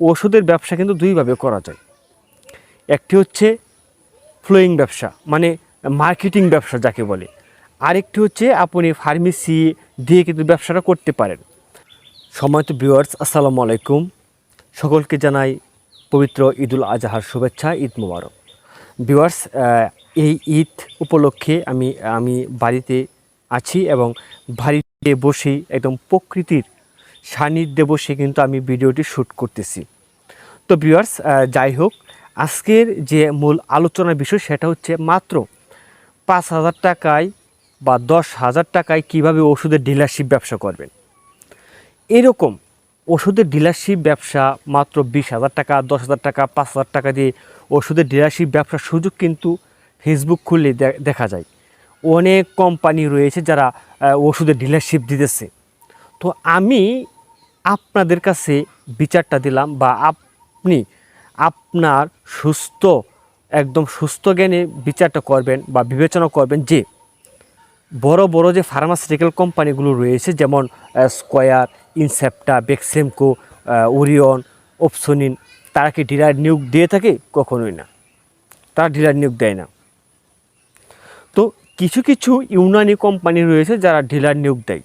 ওষুধের ব্যবসা কিন্তু দুইভাবে করা যায়। একটি হচ্ছে ফ্লোয়িং ব্যবসা মানে মার্কেটিং ব্যবসা যাকে বলে। আরেকটি হচ্ছে আপনি ফার্মেসি দিয়ে কিন্তু ব্যবসাটা করতে পারেন। সময় তো ভিউয়ার্স আসসালামু আলাইকুম। সকলকে জানাই পবিত্র ঈদুল আজহার শুভেচ্ছা, ঈদ মোবারক। ভিউয়ার্স এই ঈদ উপলক্ষে আমি আমি বাড়িতে আছি এবং বাড়িতে বসেই একদম প্রকৃতির সান্নিধ্যে বসে কিন্তু আমি ভিডিওটি শ্যুট করতেছি। তো ভিউয়ার্স যাই হোক, আজকের যে মূল আলোচনার বিষয় সেটা হচ্ছে মাত্র পাঁচ হাজার টাকায় বা দশ হাজার টাকায় কীভাবে ওষুধের ডিলারশিপ ব্যবসা করবেন। এরকম ওষুধের ডিলারশিপ ব্যবসা মাত্র বিশ হাজার টাকা, দশ হাজার টাকা, পাঁচ হাজার টাকা দিয়ে ওষুধের ডিলারশিপ ব্যবসার সুযোগ কিন্তু ফেসবুক খুললে দেখা যায়। অনেক কোম্পানি রয়েছে যারা ওষুধের ডিলারশিপ দিতেছে। তো আমি আপনাদের কাছে বিচারটা দিলাম বা আপনি আপনার সুস্থ, একদম সুস্থ জ্ঞানে বিচারটা করবেন বা বিবেচনা করবেন যে বড় বড় যে ফার্মাসিউটিক্যাল কোম্পানিগুলো রয়েছে, যেমন স্কয়ার ইনসেপ্টা বেক্সেমকো ওরিয়ন অপসোনিন তারা কি ডিলার নিয়োগ দিয়ে থাকে? কখনোই না। তারা ডিলার নিয়োগ দেয় না। তো কিছু কিছু ইউনানি কোম্পানি রয়েছে যারা ডিলার নিয়োগ দেয়।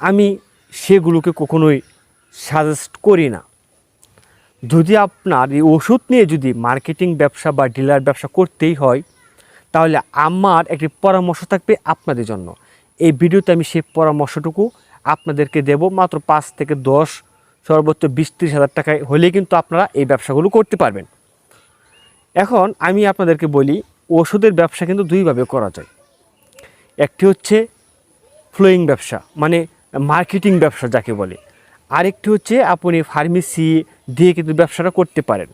আমি সেগুলোকে কখনোই সাজেস্ট করি না। যদি আপনার এই ওষুধ নিয়ে যদি মার্কেটিং ব্যবসা বা ডিলার ব্যবসা করতেই হয়, তাহলে আমার একটি পরামর্শ থাকবে আপনাদের জন্য। এই ভিডিওতে আমি সেই পরামর্শটুকু আপনাদেরকে দেব মাত্র পাঁচ থেকে দশ, সর্বোচ্চ বিশ, ত্রিশ হাজার টাকায় হলেই কিন্তু আপনারা এই ব্যবসাগুলো করতে পারবেন। এখন আমি আপনাদেরকে বলি, ওষুধের ব্যবসা কিন্তু দুইভাবে করা যায়। একটি হচ্ছে ফ্লোয়িং ব্যবসা মানে মার্কেটিং ব্যবসা যাকে বলে। আরেকটি হচ্ছে আপনি ফার্মেসি দিয়ে কিন্তু ব্যবসাটা করতে পারেন।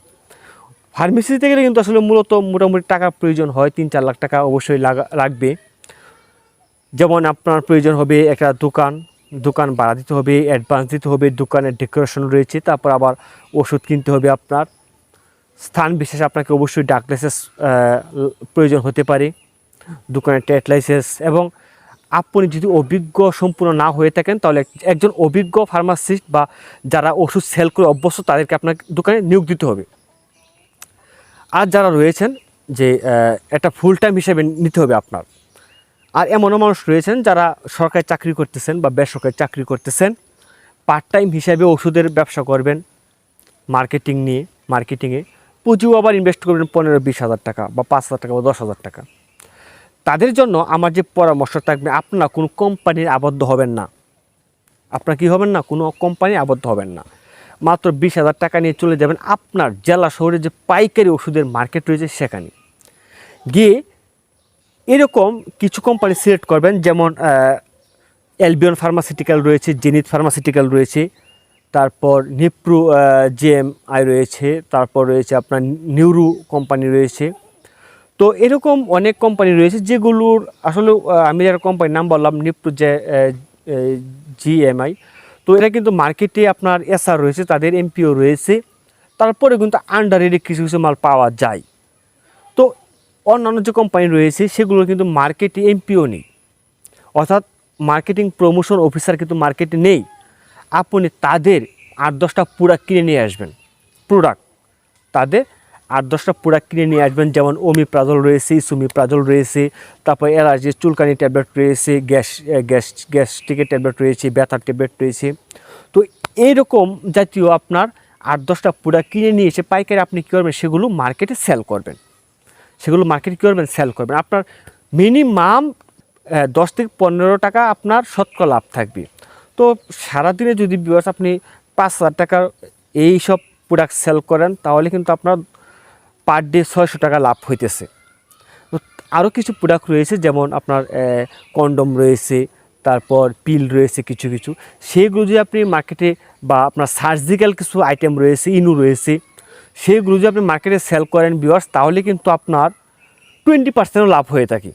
ফার্মেসিতে গেলে কিন্তু আসলে মূলত মোটামুটি টাকা প্রয়োজন হয়, তিন চার লাখ টাকা অবশ্যই লাগা, লাগবে। যেমন আপনার প্রয়োজন হবে একটা দোকান দোকান ভাড়া দিতে হবে, অ্যাডভান্স দিতে হবে, দোকানের ডেকোরেশন রয়েছে, তারপর আবার ওষুধ কিনতে হবে আপনার। স্থান বিশেষ আপনাকে অবশ্যই ডাক লাইসেন্স প্রয়োজন হতে পারে। দোকানের ট্যাট লাইসেন্স এবং আপনি যদি অভিজ্ঞ সম্পূর্ণ না হয়ে থাকেন, তাহলে একজন অভিজ্ঞ ফার্মাসিস্ট বা যারা ওষুধ সেল করে অভ্যস্ত, তাদেরকে আপনার দোকানে নিয়োগ দিতে হবে। আর যারা রয়েছেন যে একটা ফুল টাইম হিসেবে নিতে হবে আপনার। আর এমনও মানুষ রয়েছেন যারা সরকারি চাকরি করতেছেন বা বেসরকারি চাকরি করতেছেন পার্ট টাইম হিসাবে ওষুধের ব্যবসা করবেন মার্কেটিং নিয়ে মার্কেটিংয়ে পুঁজিও আবার ইনভেস্ট করবেন পনেরো, বিশ হাজার টাকা বা পাঁচ হাজার টাকা বা দশ হাজার টাকা। তাদের জন্য আমার যে পরামর্শ থাকবে, আপনারা কোনো কোম্পানির আবদ্ধ হবেন না। আপনার কি হবেন না? কোনো কোম্পানি আবদ্ধ হবেন না। মাত্র বিশ হাজার টাকা নিয়ে চলে যাবেন আপনার জেলা শহরে যে পাইকারি ওষুধের মার্কেট রয়েছে সেখানে। গিয়ে এরকম কিছু কোম্পানি সিলেক্ট করবেন, যেমন এলবিয়ন ফার্মাসিউটিক্যাল রয়েছে জেনিত ফার্মাসিউটিক্যাল রয়েছে, তারপর নিপ্রু জিএম আই রয়েছে, তারপর রয়েছে আপনার নিউরু কোম্পানি রয়েছে। তো এরকম অনেক কোম্পানি রয়েছে যেগুলোর আসলে আমি যারা কোম্পানির নাম বললাম নিপ্রু যে জিএমআই তো এরা কিন্তু মার্কেটে আপনার এসআর রয়েছে, তাদের এমপিও রয়েছে। তারপরে কিন্তু আন্ডারের কিছু কিছু মাল পাওয়া যায়। তো অন্যান্য যে কোম্পানি রয়েছে সেগুলো কিন্তু মার্কেটে এমপিও নেই। অর্থাৎ মার্কেটিং প্রমোশন অফিসার কিন্তু মার্কেটে নেই। আপনি তাদের আট দশটা প্রোডাক্ট কিনে নিয়ে আসবেন। প্রোডাক্ট তাদের আট দশটা প্রোডাক্ট কিনে নিয়ে আসবেন, যেমন ওমিপ্রাজল রয়েছে সুমি সুমিপ্রাজল রয়েছে, তারপর অ্যালার্জি চুলকানি ট্যাবলেট রয়েছে গ্যাস গ্যাস গ্যাস্ট্রিকের ট্যাবলেট রয়েছে, ব্যথার ট্যাবলেট রয়েছে। তো এইরকম জাতীয় আপনার আট দশটা প্রোডাক্ট কিনে নিয়ে এসে পাইকারি আপনি কী করবেন? সেগুলো মার্কেটে সেল করবেন। সেগুলো মার্কেট কী করবেন? সেল করবেন। আপনার মিনিমাম দশ থেকে পনেরো টাকা আপনার শতকরা লাভ থাকবে। তো সারাদিনে যদি বিবাস আপনি পাঁচ হাজার টাকার এই সব প্রোডাক্ট সেল করেন, তাহলে কিন্তু আপনার পার ডে ছয়শো টাকা লাভ হইতেছে। আরও কিছু প্রোডাক্ট রয়েছে, যেমন আপনার কন্ডম রয়েছে, তারপর পিল রয়েছে কিছু কিছু। সেগুলো যদি আপনি মার্কেটে বা আপনার সার্জিক্যাল কিছু আইটেম রয়েছে, ইনু রয়েছে, সেগুলো যদি আপনি মার্কেটে সেল করেন বিওয়ার্স তাহলে কিন্তু আপনার টোয়েন্টি পার্সেন্টও লাভ হয়ে থাকে।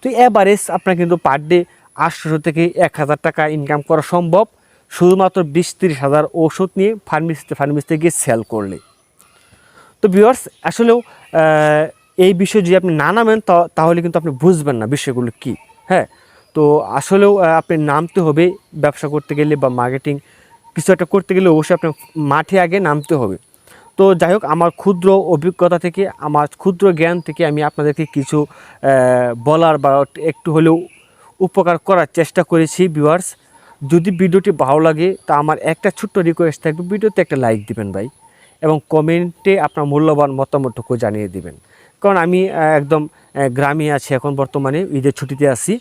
তো এভারেজ আপনার কিন্তু পার ডে আটশোশো থেকে এক হাজার টাকা ইনকাম করা সম্ভব। শুধুমাত্র বিশ তিরিশ হাজার ওষুধ নিয়ে ফার্মেসিতে ফার্মেসিতে গিয়ে সেল করলে। তো ভিউয়ার্স আসলেও এই বিষয়ে যদি আপনি না নামেন তাহলে কিন্তু আপনি বুঝবেন না বিষয়গুলো কী হ্যাঁ? তো আসলেও আপনি নামতে হবে ব্যবসা করতে গেলে বা মার্কেটিং কিছু একটা করতে গেলে অবশ্যই আপনার মাঠে আগে নামতে হবে। তো যাই হোক, আমার ক্ষুদ্র অভিজ্ঞতা থেকে, আমার ক্ষুদ্র জ্ঞান থেকে আমি আপনাদেরকে কিছু বলার বা একটু হলেও উপকার করার চেষ্টা করেছি ভিউয়ার্স যদি ভিডিওটি ভালো লাগে, তা আমার একটা ছোট্ট রিকোয়েস্ট থাকবে, ভিডিওতে একটা লাইক দিবেন ভাই। এবং কমেন্টে আপনার মূল্যবান মতামতটুকু জানিয়ে দিবেন। কারণ আমি একদম গ্রামে আছি এখন বর্তমানে, ঈদের ছুটিতে আছি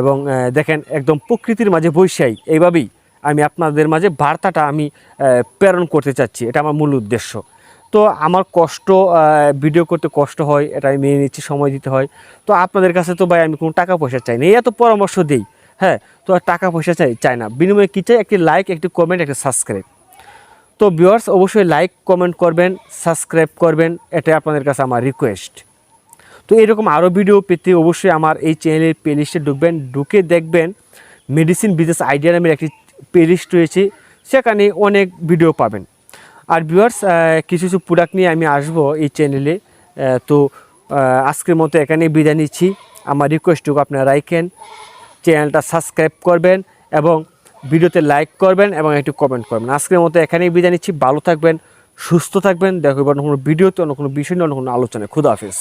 এবং দেখেন একদম প্রকৃতির মাঝে বৈশাই, এইভাবেই আমি আপনাদের মাঝে বার্তাটা আমি প্রেরণ করতে চাচ্ছি। এটা আমার মূল উদ্দেশ্য। তো আমার কষ্ট ভিডিও করতে কষ্ট হয়, এটা আমি মেনে নিচ্ছি, সময় দিতে হয়। তো আপনাদের কাছে তো ভাই আমি কোনো টাকা পয়সা চাই না, এই এত পরামর্শ দিই হ্যাঁ? তো টাকা পয়সা চাই চাই না। বিনিময়ে কী চাই? একটি লাইক একটি কমেন্ট একটি সাবস্ক্রাইব তো ভিউয়ার্স অবশ্যই লাইক কমেন্ট করবেন সাবস্ক্রাইব করবেন এটা আপনাদের কাছে আমার রিকোয়েস্ট তো এরকম আরও ভিডিও পেতে অবশ্যই আমার এই চ্যানেলের প্লেলিস্টে ঢুকবেন, ঢুকে দেখবেন মেডিসিন বিজনেস আইডিয়া নামের একটি প্লেলিস্ট রয়েছে, সেখানে অনেক ভিডিও পাবেন। আর ভিউয়ার্স কিছু কিছু প্রোডাক্ট নিয়ে আমি আসব এই চ্যানেলে তো আজকের মতো এখানেই বিদায় নিচ্ছি। আমার রিকোয়েস্টটুকু আপনারা রাখেন চ্যানেলটা সাবস্ক্রাইব করবেন এবং ভিডিওতে লাইক করবেন এবং একটু কমেন্ট করবেন। আজকের মতো এখানেই বিদায় নিচ্ছি। ভালো থাকবেন, সুস্থ থাকবেন। দেখো এবার অন্য কোনো ভিডিওতে, অন্য কোনো বিষয় নিয়ে, অন্য কোনো আলোচনায়। খুদা হাফিজ।